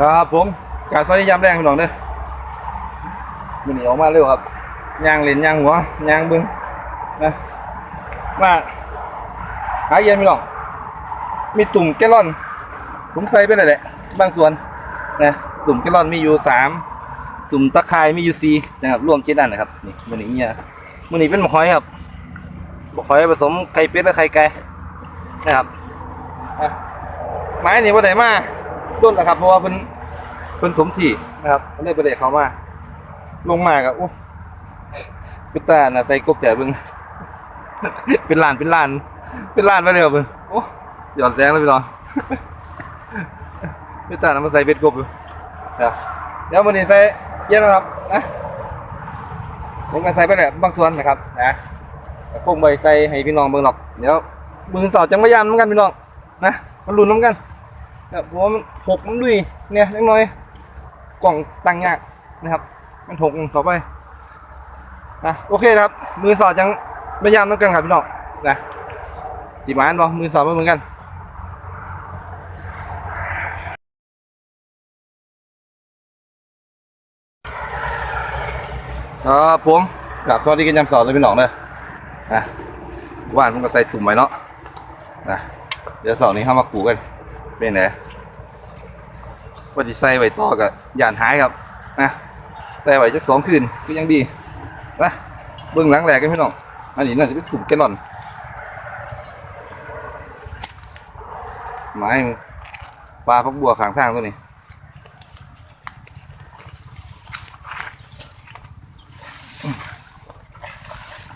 ครับผมการสวัสดียามแรงพี่น้องเด้อมันนี้ออกมาเร็วครับยางเล่นย่างหัวยางบึงนะมาหาเย็นพี่น้องมีตุ่มแกลอน ผมใส่ไปเลยแหละบางส่วนนะตุ่มแกลอนมีอยู่สามตุ่มตะไคร้มีอยู่สี่นะครับรวมเจ็ดอันนะครับนี่มันนี้เนี่ยมันนี้เป็นหมกหอยครับหมกหอยผสมไข่เป็ดและไข่ไก่นะครับไม้นี่ว่าไหนมา ต้นนะครับ เพราะว่าเป็นเป็นสมที่นะครับก็เลยประเด็เขามา ลงมากับโอ้พิตาน่ะใส่กบแจ๋เบึงเป็นลานเป็นลาน เป็นลานไปเลยครับเบึงโอ้หยอนแสงแล้วพี่น้องพิตาน่ะมาใส่เบ็ดกบอยู่เดี๋ยวเดี๋ยววันนี้ใส่เย็นนะครับนะผมก็ใส่ไปแหละบางส่วนนะครับนะแต่คงไปใส่ให้พี่น้องเบิ่งหรอกเดี๋ยวมือสาวจังไม่ยามเหมือนกันพี่น้องนะมันลุ้นน้ำกัน นะเพราะว่ามันหกมันดุยเนี่ยเล็กน้อยกล่องตั้งยากนะครับ มันถกต่อไปนะโอเคครับ มือสอดจังพยายามต้องกันครับพี่น้องนะสีมานบอมือสอดมาเหมือนกันครับผมกับสวัสดีกันยามสอนเลยพี่น้องเลยนะว่านผมก็ใส่ตุ่มไว้เนาะนะเดี๋ยวสอนนี้เข้ามากูกัน เป็นไงว่าจะใส่ไว้ต่อกับยานหายครับนะแต่ไว้จักสองคืนก็ยังดีนะเบื้องหลังแหลกกันพี่น้องอันนี้น่าจะเป็นถุงแกลอนไม้ปลาพักบัวขางทางตัวนี้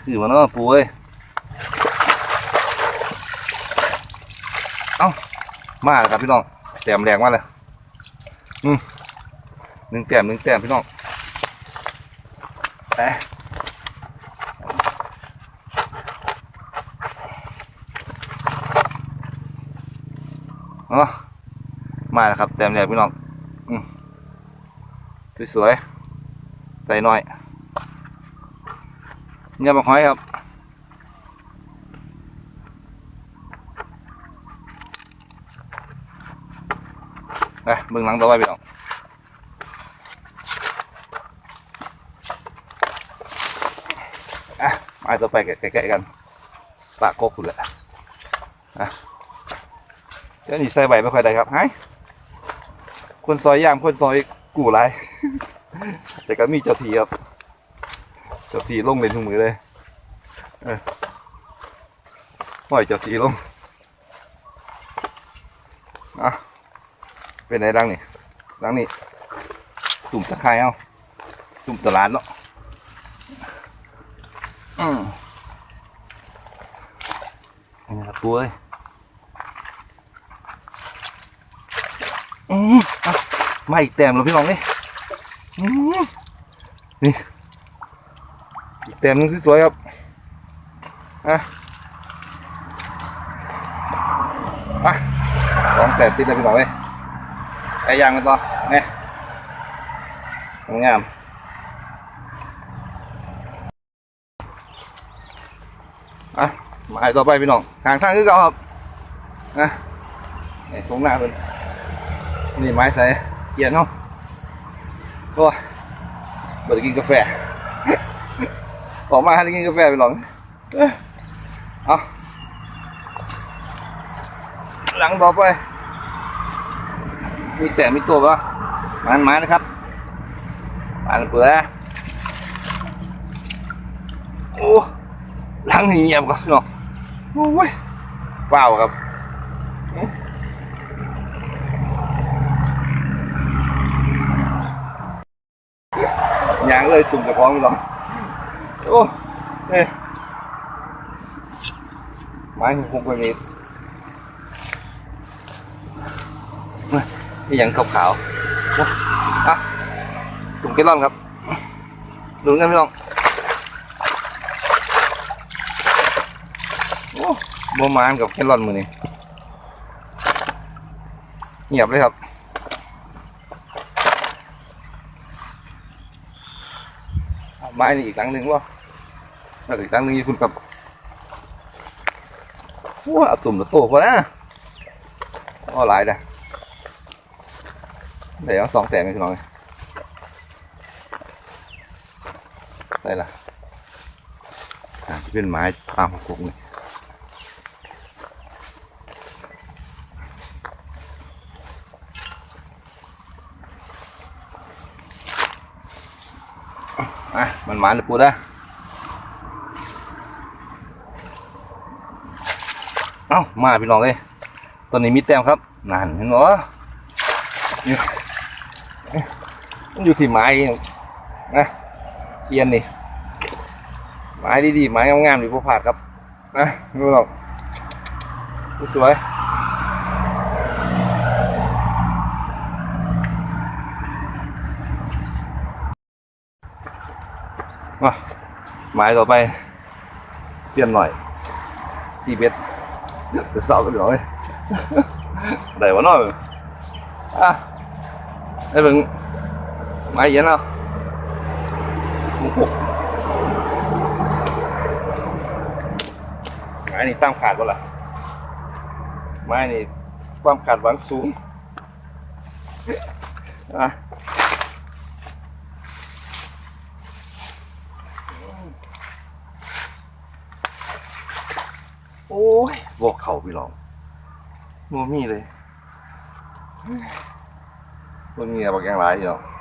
คือมันว่าปูเอ้ยเอ้า มาแล้วครับพี่น้องแต้มแรงมากเลยอือหนึ่งแต้มหนึ่งแต้มพี่น้องเอ๊ะอ๋อมาแล้วครับแต้มแรกพี่น้องอืมสวยๆใส่หน่อยเนี่ยมาหอยครับ ไปเบิ่งหลังต่อไปพี่น้องอะมาต่อไปใกล้ๆกันปากโกกคุณแหละอะเดี๋ยวนี้ใส่ใบไม่ค่อยได้ครับหายคนซอยยามคนซอยกู่ไรแต่ก็มีเจ้าทีครับ เจ้าทีลงเล่นทุกมือเลยเออปล่อยเจ้าทีลงอะ เป็นไงดังนี่ดังนี่ตุ่มตะไคร้เอาตุ่มตลาดเนาะอืมนี่นะครับปุ้ยอืมอะมาอีกแต้มแล้วพี่น้องนี่อืมนี่อีกแต้มนึงสวยๆครับอะอะสองแต้มติดแล้วพี่น้องเลย ไอ้ยางกันต่อเนี่ยงามอะมาต่อไปพี่น้องทางทางคือเก่าครับนะไอ้ตรงหน้าเป็นนี่ไม้ใส่เกียร์เนาะโอ้ยบ่ได้กินกาแฟออกมาให้ได้กินกาแฟพี่น้องอ้ยเอาหลังต่อไป มีแต่มีตัวปะมันไม้นะครับมันเปลือยโอ้หลังเงียบครับพี่น้องโอ้ยเปล่าครับยางเลยจุ่มกระพาะพี่น้องโอ้เอ้ยไม้หุบไปนี้ นี่ยังขาวๆโอ้อะจุ่มเกลลอนครับดูกันพี่น้องโอ้โมมานกับแครอนมือนี่เงียบเลยครับเอาไม้นี่อีกหลังหนึ่งวะแล้วอีกหลังหนึ่งคุณกับว้าตุ่มตัวโตพอนะอ้อหลายนะ เดี๋ยวสองแต้มพี่น้องเลยได้ละอ่าเป็นไม้ปางกุกนี่อะมันหมาเลยปูได้เอ้ามาพี่น้องเอ้ยตอนนี้มีแต้มครับนั่นเห็นบ่อยู่ อยู่ที่ไม้นะเอียนนี่ไม้ดีๆไม้งามๆดีพวกผาดครับนะดูหรอกดูสวยมาไม้ต่อไปเสียนหน่อยตีเบ็ดเดี๋ยวสาวกันหน่อยได้วะเนาะอะไอ้เบิ่ง ไม้เย็นเอาหมุกหกไม้นี่ตั้งขาดบ่ล่ะไม้นี่ความขาดหวังสูงอะโอ้ยบอกเขาพี่น้องโมมีเลยมันมีอะไรบางอย่างหลายอยู่บอ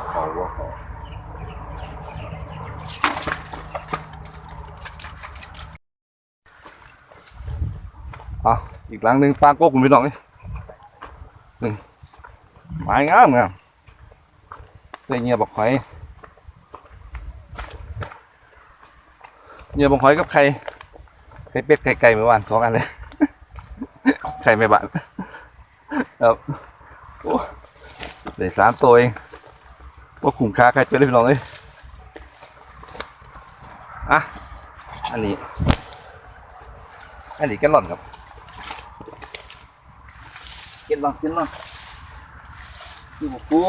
กเขาบอกเขาอะอีกหลังหนึ่งปลาโกคุณพี่น้องนี่หนึ่งไม้งามงามใส่เงียบบอกหอยเงียบบอกหอยกับไข่ไข่เป็ดไข่ไก่เมื่อวานสองอันเลยไข่ไม่บานครับโอ้เดี๋ยวสามตัวเอง ว่าขุมค่าใครเป็นเลยพี่น้องเลยอะอันนี้ อันนี้กันหล่อนครับก็นหล่อนก็นหล่อนดูบอกกู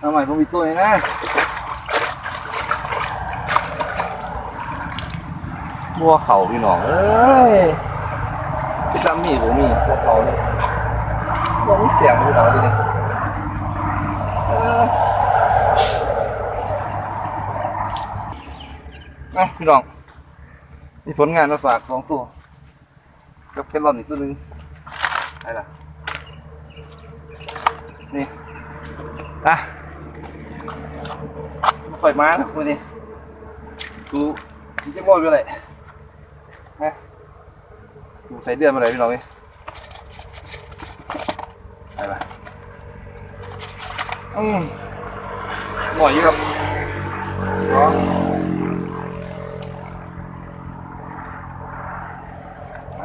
ทำไมผมมีตัวเองนะบัวเขาพี่น้องเอ้ยพี่ซัมมี่ผมมีพวเขาเนี่ยบอกมีเสียงพี่น้องดิเนี่ยเออ อะพี่น้องมีผลงานมาฝากสองตัวกับแครอทอีกตัวหนึงอะไรล่ะนี่อะปล่อยม้านะคุณนี่ดูนี่จะโม่ไปเลยนะดูใส่เดือนมาเลยพี่น้องนี่ไปล่ะอืมหน่อยอยู่ครับสอง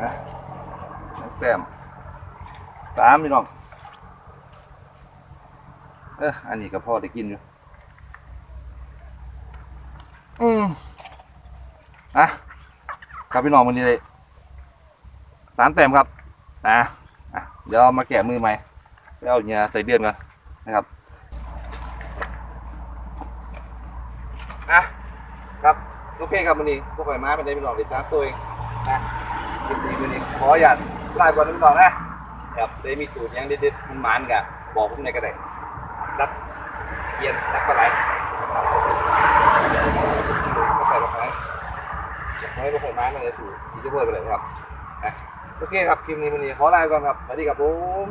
นะแต้มสามพี่น้องเอออันนี้ก็พอได้กินอยู่อืมอะครับพี่น้องวันนี้เลยสามแต้มครับนะอะเดี๋ยวมาแกะมือใหม่ไปเอาเนี่ยใส่เดือนก่อนนะครับอะครับโอเคครับวันนี้พวกข่อยม้าเป็นได้พี่น้องเดี๋ยวจ้าตัวเองนะยินดีวันนี้ขออย่าตไล่บอลนึงก่อนนะ ครับได้มีสูตรยังเด็ดๆมันหมานกะบอกผมในกระไดรักเย็นรักปลาไหลก็ใส่ลงไปให้พวกข่อยม้ามันเลยสูตรที่จะเพิ่มไปเลยครับโอเคครับคลิปนี้วันนี้ขอลาไปก่อนครับสวัสดีครับผม